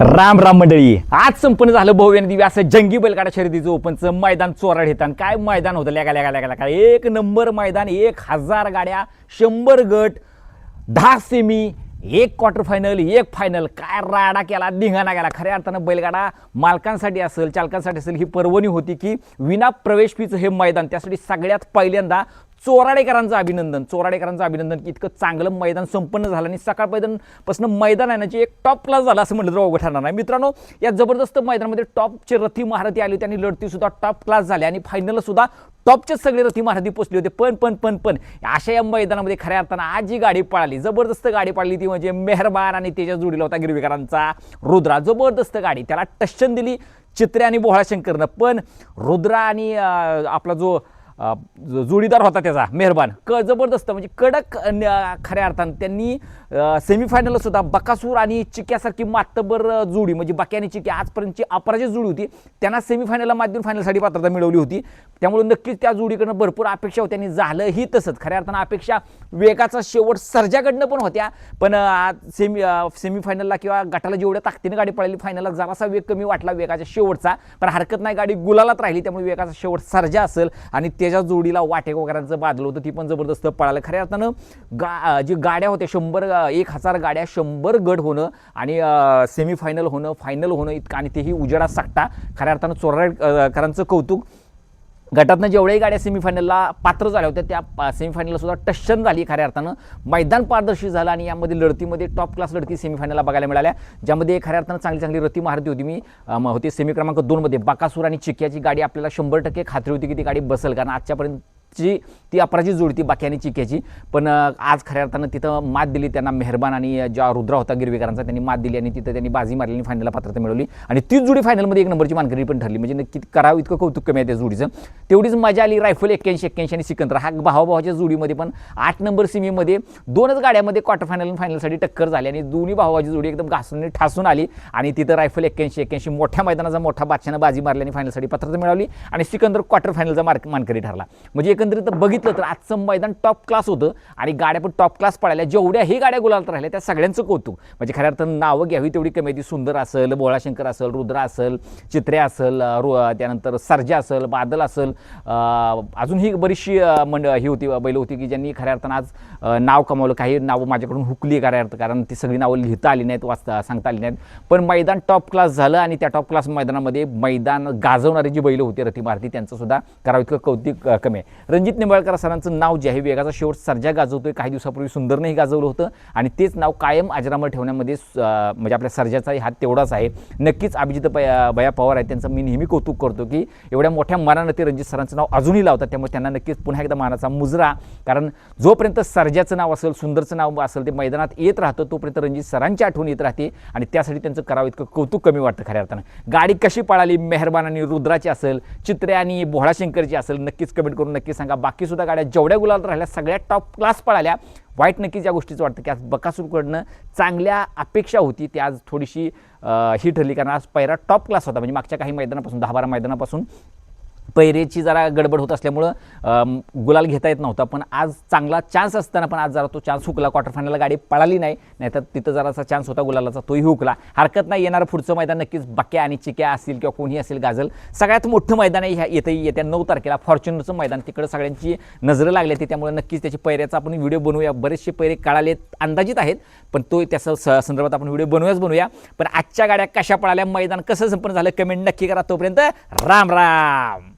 राम राम मंडळी. आज संपन्न झालं भव्याने दिव्य असं जंगी बैलगाडा शर्यतीचं ओपनचं मैदान चोराड येतात काय मैदान होतं? लेगा लेगा लेगा लेगा. एक नंबर मैदान एक हजार गाड्या शंभर गट दहा सेमी एक क्वार्टर फायनल एक फायनल काय राडा केला धिंगाणा केला. खऱ्या अर्थानं बैलगाडा मालकांसाठी असेल चालकांसाठी असेल ही पर्वणी होती की विना प्रवेश फीचं हे मैदान. त्यासाठी सगळ्यात पहिल्यांदा चोराडेकरांचं अभिनंदन चोराडेकरांचं अभिनंदन की इतकं चांगलं मैदान संपन्न झालं आणि सकाळपासून मैदान आहे ना जे एक टॉप क्लास झाला असं म्हटलं तर अवघड ठरणार नाही. मित्रांनो या जबरदस्त मैदानामध्ये टॉपचे रथी महारथी आली होती आणि लढतीसुद्धा टॉप क्लास झाले आणि फायनलसुद्धा टॉपचे सगळे रथी महारथी पोचले होते. पण पण पण पण अशा या मैदानामध्ये खऱ्या अर्थानं आज जी गाडी पळाली जबरदस्त गाडी पाळली ती म्हणजे मेहरबान आणि त्याच्या जोडीला होता गिरवीकरांचा रुद्रा. जबरदस्त गाडी त्याला टशन दिली चित्रे आणि बोहळाशंकरनं पण रुद्रा आणि आपला जो जोडीदार होता त्याचा मेहरबान. क जबरदस्त म्हणजे कडक न- खऱ्या अर्थानं. त्यांनी सेमीफायनलसुद्धा बकासूर आणि चिक्यासारखी मातबर जोडी म्हणजे बाकी आणि चिक्या आजपर्यंतची अपराजित जोडी होती. त्यांना सेमीफायनलला माध्यम फायनलसाठी पात्रता मिळवली होती. त्यामुळे नक्कीच त्या जोडीकडनं भरपूर अपेक्षा होत्या आणि झालंही तसंच. खऱ्या अर्थानं अपेक्षा वेगाचा शेवट सर्जाकडनं पण होत्या. पण आज सेमी सेमीफायनलला किंवा गटाला जेवढ्या ताकदीने गाडी पळाली फायनलला जरासा वेग कमी वाटला वेगाच्या शेवटचा. पण हरकत नाही गाडी गुलालात राहिली त्यामुळे वेगाचा शेवट सर्जा असेल आणि ते त्याच्या जोडीला वाटेक वगैरेचं बादल होतं ती पण जबरदस्त पळालं. खऱ्या अर्थानं गा जी गाड्या होत्या शंभर एक हजार गाड्या शंभर गट होणं आणि सेमीफायनल होणं फायनल होणं इतकं आणि तेही उजेडात साठता. खऱ्या अर्थानं चोराडकरांचं कौतुक गटातनं जेवढ्याही गाड्या सेमीफायनलला पात्र झाल्या होत्या त्या सेमीफायनलला सुद्धा टशन झाली खऱ्या अर्थानं. मैदान पारदर्शी झालं आणि यामध्ये लढतीमध्ये टॉप क्लास लढती सेमीफायनलला बघायला मिळाल्या. ज्यामध्ये खऱ्या अर्थानं चांगली चांगली रती महारती होती मी. होते होती सेमी क्रमांक दोनमध्ये. बाकासूर आणि चिक्याची गाडी आपल्याला शंभर टक्के खात्री होती की ती गाडी बसेल कारण आजच्यापर्यंत ची ती अपराजित जोडी ती बाकी चिक्याची. पण आज खऱ्या अर्थानं तिथं मात दिली त्यांना मेहरबान आणि ज्या रुद्रा होता गिरवेकरांचा त्यांनी मात दिली आणि तिथं त्यांनी बाजी मारली आणि फायनलला पात्रता मिळवली. आणि तीच जोडी फायनलमध्ये एक नंबरची मानकरी पण ठरली. म्हणजे नक्की करावं इतकं कौतुक कमी आहे त्या जोडीचं. तेवढीच मजा आली रायफल एक्क्याऐंशी एक्क्याऐंशी आणि सिकंदर. हा भावाभावाच्या जोडीमध्ये पण आठ नंबर सीमेमध्ये दोनच गाड्यामध्ये क्वार्टर फायनल आणि फायनलसाठी टक्कर झाली आणि दोन्ही भावाची जोडी एकदम घासून आणि ठासून आली. आणि तिथं रायफल एक्क्याऐंशी एक्क्याऐंशी मोठ्या मैदानाचा मोठा बादशानं बाजी मारली आणि फायनलसाठी पात्रता मिळवली. आणि सिकंदर क्वार्टर फायनलचा मार्क मानकरी ठरला. म्हणजे एक एकंदरीत बघितलं तर आजचं मैदान टॉप क्लास होतं आणि गाड्या पण टॉप क्लास पळाल्या. जेवढ्याही गाड्या गुलालत राहिल्या त्या सगळ्यांचं कौतुक. म्हणजे खऱ्या अर्थानं नावं घ्यावी तेवढी कमी आहे. ती सुंदर असेल बोळाशंकर असेल रुद्र असेल चित्रे असेल रु त्यानंतर सर्जा असेल बादल असेल अजून अजूनही बरीचशी मंड ही होती बैल होती की ज्यांनी खऱ्या अर्थानं आज नाव कमावलं. काही नावं माझ्याकडून हुकली खऱ्या अर्थ कारण ती सगळी नावं लिहिता आली नाहीत वाचता सांगता आली नाहीत. पण मैदान टॉप क्लास झालं आणि त्या टॉप क्लास मैदानामध्ये मैदान गाजवणारी जी बैल होती रथी भारती त्यांचं सुद्धा करावं इतकं कौतिक कमी आहे. रणजित निंबाळकर सरांचं नाव जे आहे वेगाचा शेवट सर्जा गाजवतोय. काही दिवसापूर्वी सुंदरनेही गाजवलं होतं. आणि तेच नाव कायम अजरामर ठेवण्यामध्ये म्हणजे आपल्या सर्जाचाही हात तेवढाच आहे. नक्कीच अभिजित बया पवार आहे त्यांचं. मी नेहमी कौतुक करतो की एवढ्या मोठ्या मानानं ते रणजित सरांचं नाव अजूनही लावतात. त्यामुळे त्यांना नक्कीच पुन्हा एकदा मानाचा मुजरा. कारण जोपर्यंत सर्जाचं नाव असेल सुंदरचं नाव असेल ते मैदानात येत राहतं तोपर्यंत रणजित सरांची आठवण येत राहते. आणि त्यासाठी त्यांचं करावं इतकं कौतुक कमी वाटतं खऱ्या अर्थानं. गाडी कशी पळाली? मेहरबान आणि रुद्राची असेल चित्रे आणि बोहळाशंकरची असेल नक्कीच कमेंट करून नक्कीच सांगा. बाकी सुद्धा गाड्या जेवढ्या गुलाल राहिल्या सगळ्या टॉप क्लास पळाल्या. वाईट नक्कीच या गोष्टीचं वाटतं की आज बकासूरकडनं चांगल्या अपेक्षा होती. ती आज थोडीशी ही ठरली. कारण आज पहिला टॉप क्लास होता. म्हणजे मागच्या काही मैदानापासून दहा बारा मैदानापासून पैरेची जरा गडबड होत असल्यामुळं गुलाल घेता येत नव्हता. पण आज चांगला चान्स असताना पण आज जरा तो चान्स हुकला. क्वार्टर फायनलला गाडी पळाली नाही. नाहीतर तिथं जरासा चान्स होता गुलालाचा तोही हुकला. हरकत नाही येणारं पुढचं मैदान. नक्कीच बक्या आणि चिक्या असतील किंवा कोणी असेल गाजल. सगळ्यात मोठं मैदान आहे ह्या येतं येत्या नऊ तारखेला फॉर्च्युनरचं मैदान. तिकडं सगळ्यांची नजरं लागली ती त्यामुळे नक्कीच त्याची पैऱ्याचा आपण व्हिडिओ बनवूया. बरेचसे पैरे काढाले अंदाजित आहेत. पण तो त्याचं स- संदर्भात आपण व्हिडिओ बनवूयाच बनवूया. पण आजच्या गाड्या कशा पळाल्या? मैदान कसं संपन्न झालं? कमेंट नक्की करा. तोपर्यंत राम राम!